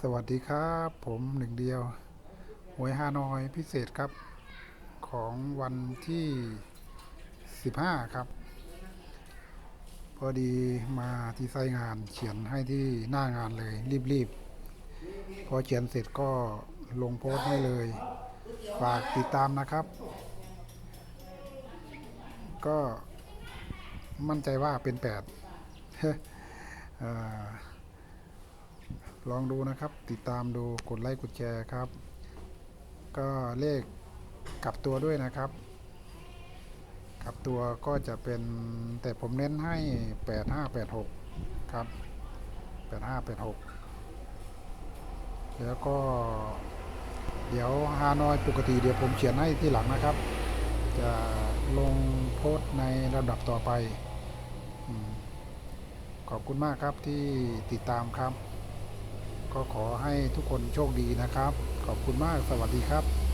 สวัสดีครับ ผมหนึ่งเดียวหวยฮานอยพิเศษครับ ของวันที่ 15 ครับ พอดีมาที่ไซต์งานเขียนให้ที่หน้างานเลย รีบๆ พอเขียนเสร็จก็ลงโพสต์ให้เลย ฝากติดตามนะครับ ก็มั่นใจว่าเป็น 8เอ่อ ลองดูนะครับ ติดตามดูกดไลค์กดแชร์ครับ ก็เลขกลับตัวด้วยนะครับกลับตัวก็จะเป็นแต่ผมเน้นให้ 8586 ครับ 8586 แล้วก็เดี๋ยวฮานอยปกติเดี๋ยวผมเขียนให้ที่หลังนะครับ จะลงโพสในระดับต่อไป ขอบคุณมากครับที่ติดตามครับ ก็ขอให้ทุกคนโชคดีนะครับ ขอบคุณมากสวัสดีครับ